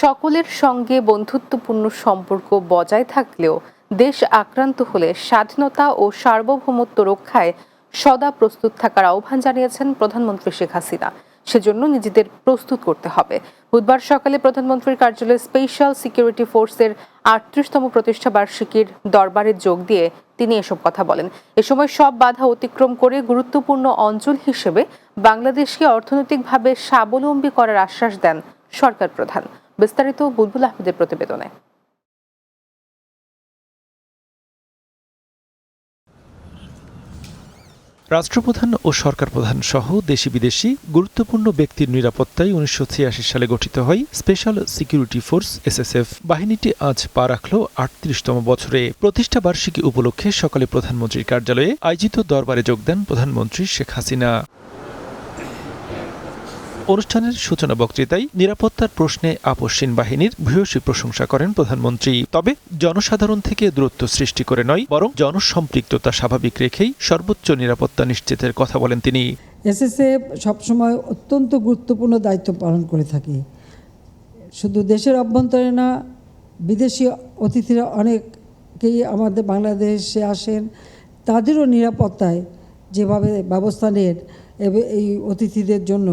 সকলের সঙ্গে বন্ধুত্বপূর্ণ সম্পর্ক বজায় থাকলেও দেশ আক্রান্ত হলে স্বাধীনতা ও সার্বভৌমত্ব রক্ষায় সদা প্রস্তুত থাকার আহ্বান জানিয়েছেন প্রধানমন্ত্রী শেখ হাসিনা। সেজন্য নিজেদের প্রস্তুত করতে হবে। বুধবার সকালে প্রধানমন্ত্রীর কার্যালয়ে স্পেশাল সিকিউরিটি ফোর্সের আটত্রিশতম প্রতিষ্ঠা বার্ষিকীর দরবারে যোগ দিয়ে তিনি এসব কথা বলেন। এ সময় সব বাধা অতিক্রম করে গুরুত্বপূর্ণ অঞ্চল হিসেবে বাংলাদেশকে অর্থনৈতিকভাবে স্বাবলম্বী করার আশ্বাস দেন সরকার প্রধান। বিস্তারিত বুলবুল আহমেদের প্রতিবেদনে। রাষ্ট্রপ্রধান ও সরকার প্রধান সহ দেশি বিদেশি গুরুত্বপূর্ণ ব্যক্তির নিরাপত্তায় উনিশশো ছিয়াশি সালে গঠিত হয় স্পেশাল সিকিউরিটি ফোর্স এসএসএফ। বাহিনীটি আজ পা রাখল আটত্রিশতম বছরে। প্রতিষ্ঠা বার্ষিকী উপলক্ষে সকালে প্রধানমন্ত্রীর কার্যালয়ে আয়োজিত দরবারে যোগ দেন প্রধানমন্ত্রী শেখ হাসিনা। অনুষ্ঠানের সূচনা বক্তৃতায় নিরাপত্তার প্রশ্নে আপসীন বাহিনীর ভূয়সী প্রশংসা করেন প্রধানমন্ত্রী। তবে জনসাধারণ থেকে দূরত্ব সৃষ্টি করে নয়, বরং জনসম্পৃক্ততা স্বাভাবিক রেখেই সর্বোচ্চ নিরাপত্তা নিশ্চিতের কথা বলেন তিনি। এসএসএফ সবসময় অত্যন্ত গুরুত্বপূর্ণ দায়িত্ব পালন করে থাকে। শুধু দেশের অভ্যন্তরে না, বিদেশি অতিথিরা অনেকেই আমাদের বাংলাদেশে আসেন। তাদেরও নিরাপত্তায় যেভাবে ব্যবস্থা নেন এই অতিথিদের জন্য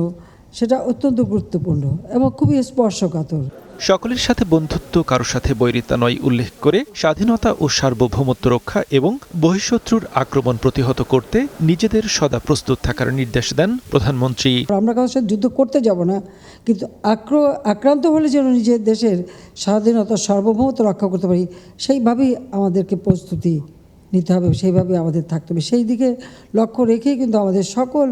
সেটা অত্যন্ত গুরুত্বপূর্ণ এবং খুবই স্পর্শকাতর। সকলের সাথে বন্ধুত্ব কারও সাথে বৈরিতা নয় উল্লেখ করে স্বাধীনতা ও সার্বভৌমত্ব রক্ষা এবং বহিঃশত্রুর আক্রমণ প্রতিহত করতে নিজেদের সদা প্রস্তুত থাকার নির্দেশ দেন প্রধানমন্ত্রী। আমরা কারোর সাথে যুদ্ধ করতে যাব না কিন্তু আক্র আক্রান্ত হলে যেন নিজের দেশের স্বাধীনতা সার্বভৌমত্ব রক্ষা করতে পারি সেইভাবেই আমাদেরকে প্রস্তুতি নিতে হবে সেইভাবে আমাদের থাকতে হবে। সেই দিকে লক্ষ্য রেখেই কিন্তু আমাদের সকল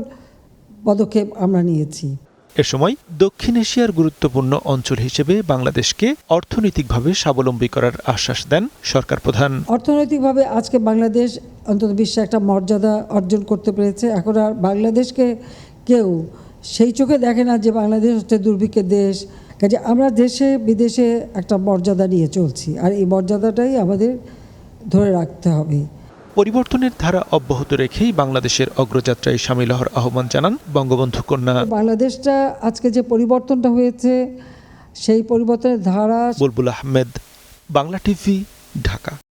পদক্ষেপ আমরা নিয়েছি। এ সময় দক্ষিণ এশিয়ার গুরুত্বপূর্ণ অঞ্চল হিসেবে বাংলাদেশকে অর্থনৈতিকভাবে স্বাবলম্বী করার আশ্বাস দেন সরকার প্রধান। অর্থনৈতিকভাবে আজকে বাংলাদেশ অন্তত বিশ্বে একটা মর্যাদা অর্জন করতে পেরেছে। এখন আর বাংলাদেশকে কেউ সেই চোখে দেখে না যে বাংলাদেশ হচ্ছে দুর্ভিক্ষের দেশ। কাজে আমরা দেশে, বিদেশে একটা মর্যাদা নিয়ে চলছি। আর এই মর্যাদাটাই আমাদের ধরে রাখতে হবে। পরিবর্তনের ধারা অব্যাহত রেখেই বাংলাদেশের অগ্রযাত্রায় সামিল হওয়ার আহ্বান জানান বঙ্গবন্ধু কন্যা। বাংলাদেশটা আজকে যে পরিবর্তনটা হয়েছে সেই পরিবর্তনের ধারা বুলবুল আহমেদ বাংলা টিভি ঢাকা।